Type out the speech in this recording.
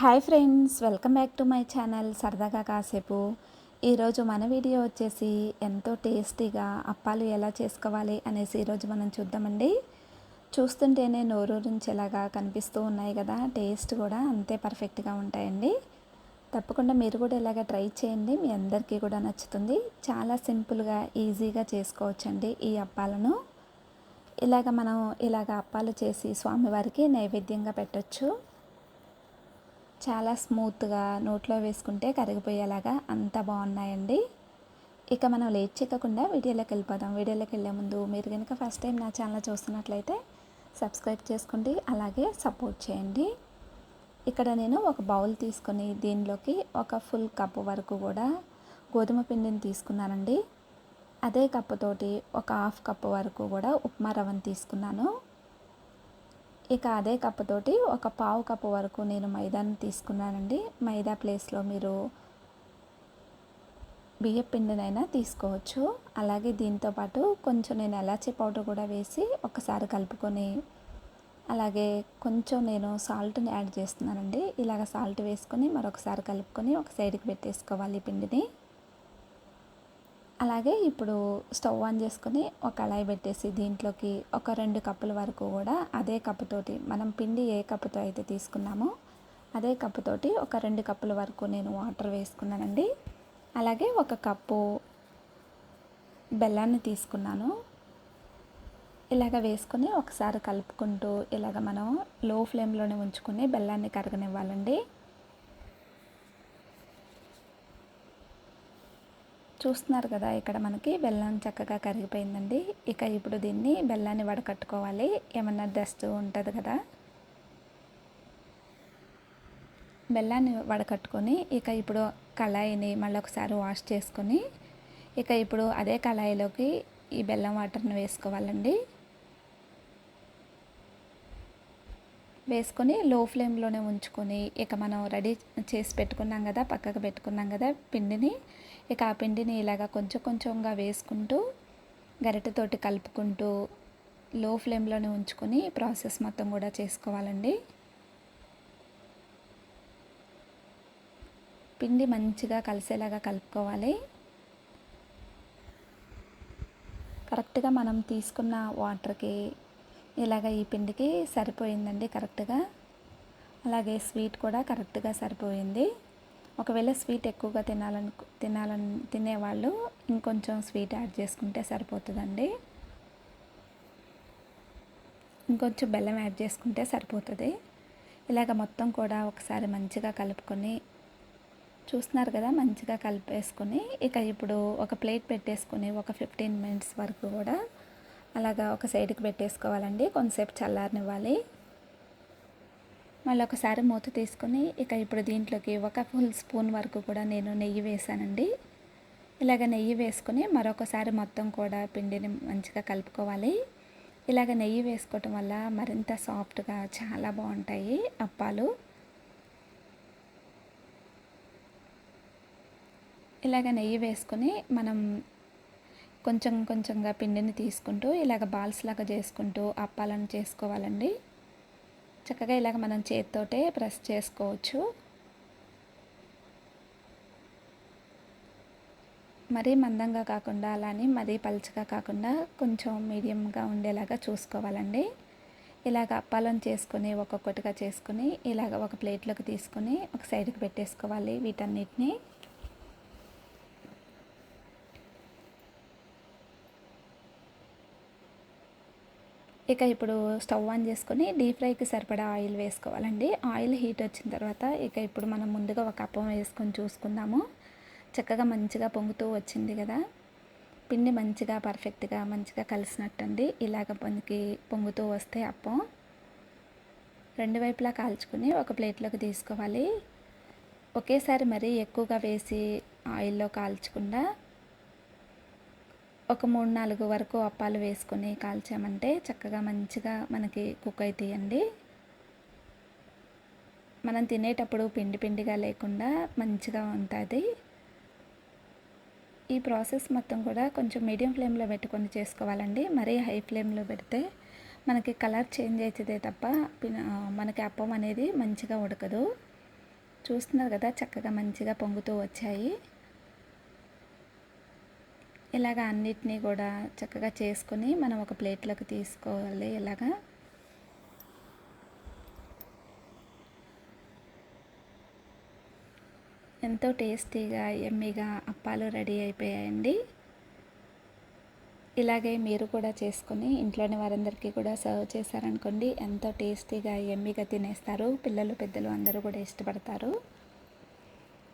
Hi friends welcome back to my channel. సరదాగా కాసేపు. ఈరోజు మన వీడియో వచ్చేసి ఎంతో టేస్టీగా అప్పాలు ఎలా చేసుకోవాలి అనేసి ఈరోజు మనం చూద్దామండి. చూస్తుంటేనే నోరూరించేలాగా కనిపిస్తూ ఉన్నాయి కదా టేస్ట్ కూడా అంతే పర్ఫెక్ట్గా ఉంటాయండి. తప్పకుండా మీరు కూడా ఇలాగ ట్రై చేయండి మీ అందరికీ కూడా నచ్చుతుంది. చాలా సింపుల్గా ఈజీగా చేసుకోవచ్చండి ఈ అప్పాలను. ఇలాగ మనం ఇలాగ అప్పాలు చేసి స్వామివారికి నైవేద్యంగా పెట్టచ్చు. చాలా స్మూత్గా నోట్లో వేసుకుంటే కరిగిపోయేలాగా అంత బాగున్నాయండి. ఇక మనం లేట్ చెక్కకుండా వీడియోలోకి వెళ్ళిపోదాం. వీడియోలోకి వెళ్ళే ముందు మీరు కనుక ఫస్ట్ టైం నా ఛానల్ చూస్తున్నట్లయితే సబ్స్క్రైబ్ చేసుకోండి. అలాగే సపోర్ట్ చేయండి. ఇక్కడ నేను ఒక బౌల్ తీసుకొని దీనిలోకి ఒక ఫుల్ కప్ వరకు కూడా గోధుమ పిండిని తీసుకున్నానండి. అదే కప్పుతోటి ఒక హాఫ్ కప్పు వరకు కూడా ఉప్మా రవ్వను తీసుకున్నాను. ఇక అదే కప్పుతోటి ఒక పావు కప్పు వరకు నేను మైదాని తీసుకున్నానండి. మైదా ప్లేస్లో మీరు బియ్య పిండినైనా తీసుకోవచ్చు. అలాగే దీంతో పాటు కొంచెం నేను ఎలాచీ పౌడర్ కూడా వేసి ఒకసారి కలుపుకొని అలాగే కొంచెం నేను సాల్ట్ని యాడ్ చేస్తున్నానండి. ఇలాగ సాల్ట్ వేసుకొని మరొకసారి కలుపుకొని ఒక సైడ్కి పెట్టేసుకోవాలి పిండిని. అలాగే ఇప్పుడు స్టవ్ ఆన్ చేసుకొని ఒక కళాయి పెట్టేసి దీంట్లోకి ఒక రెండు కప్పుల వరకు కూడా అదే కప్పుతోటి మనం పిండి ఏ కప్పుతో అయితే తీసుకున్నామో అదే కప్పుతోటి ఒక రెండు కప్పుల వరకు నేను వాటర్ వేసుకున్నానండి. అలాగే ఒక కప్పు బెల్లాన్ని తీసుకున్నాను. ఇలాగ వేసుకొని ఒకసారి కలుపుకుంటూ ఇలాగ మనం లో ఫ్లేమ్లోనే ఉంచుకొని బెల్లాన్ని కరగనివ్వాలండి. చూస్తున్నారు కదా ఇక్కడ మనకి బెల్లం చక్కగా కరిగిపోయిందండి. ఇక ఇప్పుడు దీన్ని బెల్లాన్ని వడకట్టుకోవాలి. ఏమన్నా డస్ట్ ఉంటుంది కదా. బెల్లాన్ని వడకట్టుకొని ఇక ఇప్పుడు కళాయిని మళ్ళీ ఒకసారి వాష్ చేసుకొని ఇక ఇప్పుడు అదే కళాయిలోకి ఈ బెల్లం వాటర్ని వేసుకోవాలండి. వేసుకొని లో ఫ్లేమ్లోనే ఉంచుకొని ఇక మనం రెడీ చేసి పెట్టుకున్నాం కదా పక్కకు పెట్టుకున్నాం కదా పిండిని ఇక ఆ పిండిని ఇలాగ కొంచెం కొంచెంగా వేసుకుంటూ గరిటెతోటి కలుపుకుంటూ లో ఫ్లేమ్లోనే ఉంచుకొని ప్రాసెస్ మొత్తం కూడా చేసుకోవాలండి. పిండి మంచిగా కలిసేలాగా కలుపుకోవాలి. కరెక్ట్గా మనం తీసుకున్న వాటర్కి ఇలాగ ఈ పిండికి సరిపోయిందండి కరెక్ట్గా అలాగే స్వీట్ కూడా కరెక్ట్గా సరిపోయింది. ఒకవేళ స్వీట్ ఎక్కువగా తినాలను తినాలని తినేవాళ్ళు ఇంకొంచెం స్వీట్ యాడ్ చేసుకుంటే సరిపోతుందండి. ఇంకొంచెం బెల్లం యాడ్ చేసుకుంటే సరిపోతుంది. ఇలాగ మొత్తం కూడా ఒకసారి మంచిగా కలుపుకొని చూస్తున్నారు కదా మంచిగా కలిపేసుకొని ఇక ఇప్పుడు ఒక ప్లేట్ పెట్టేసుకొని ఒక ఫిఫ్టీన్ మినిట్స్ వరకు కూడా అలాగా ఒక సైడ్కి పెట్టేసుకోవాలండి. కొంతసేపు చల్లారనివ్వాలి. మళ్ళీ ఒకసారి మూత తీసుకొని ఇక ఇప్పుడు దీంట్లోకి ఒక ఫుల్ స్పూన్ వరకు కూడా నేను నెయ్యి వేసానండి. ఇలాగ నెయ్యి వేసుకొని మరొకసారి మొత్తం కూడా పిండిని మంచిగా కలుపుకోవాలి. ఇలాగ నెయ్యి వేసుకోవటం వల్ల మరింత సాఫ్ట్గా చాలా బాగుంటాయి అప్పాలు. ఇలాగ నెయ్యి వేసుకొని మనం కొంచెం కొంచెంగా పిండిని తీసుకుంటూ ఇలాగ బాల్స్ లాగా చేసుకుంటూ అప్పాలను చేసుకోవాలండి. చక్కగా ఇలాగ మనం చేతితోటే ప్రెస్ చేసుకోవచ్చు. మరీ మందంగా కాకుండా అలానే మరీ పలుచగా కాకుండా కొంచెం మీడియంగా ఉండేలాగా చూసుకోవాలండి. ఇలాగ అప్పాలను చేసుకొని ఒక్కొక్కటిగా చేసుకొని ఇలాగ ఒక ప్లేట్లోకి తీసుకొని ఒక సైడ్కి పెట్టేసుకోవాలి వీటన్నిటిని. ఇక ఇప్పుడు స్టవ్ ఆన్ చేసుకొని డీప్ ఫ్రైకి సరిపడా ఆయిల్ వేసుకోవాలండి. ఆయిల్ హీట్ వచ్చిన తర్వాత ఇక ఇప్పుడు మనం ముందుగా ఒక అప్పం వేసుకొని చూసుకుందాము. చక్కగా మంచిగా పొంగుతూ వచ్చింది కదా. పిండి మంచిగా పర్ఫెక్ట్గా మంచిగా కలిసినట్టండి. ఇలాగ మనకి పొంగుతూ వస్తే అప్పం. రెండు వైపులా కాల్చుకుని ఒక ప్లేట్లోకి తీసుకోవాలి. ఒకేసారి మరీ ఎక్కువగా వేసి ఆయిల్లో కాల్చకుండా ఒక మూడు నాలుగు వరకు అప్పాలు వేసుకొని కాల్చామంటే చక్కగా మంచిగా మనకి కుక్ అవుతాయండి మనం తినేటప్పుడు పిండి పిండిగా లేకుండా మంచిగా ఉంటుంది. ఈ ప్రాసెస్ మొత్తం కూడా కొంచెం మీడియం ఫ్లేమ్లో పెట్టుకొని చేసుకోవాలండి. మరీ హై ఫ్లేమ్లో పెడితే మనకి కలర్ చేంజ్ అవుతుంది తప్ప మనకి అప్పం అనేది మంచిగా ఉడకదు. చూస్తున్నారు కదా చక్కగా మంచిగా పొంగుతూ వచ్చాయి. ఇలాగ అన్నిటినీ కూడా చక్కగా చేసుకొని మనం ఒక ప్లేట్లోకి తీసుకోవాలి ఇలాగా. ఎంతో టేస్టీగా ఎమ్మిగా అప్పాలు రెడీ అయిపోయాయండి. ఇలాగే మీరు కూడా చేసుకొని ఇంట్లోని వారందరికీ కూడా సర్వ్ చేశారనుకోండి ఎంతో టేస్టీగా ఎమ్మిగా తినేస్తారు. పిల్లలు పెద్దలు అందరూ కూడా ఇష్టపడతారు.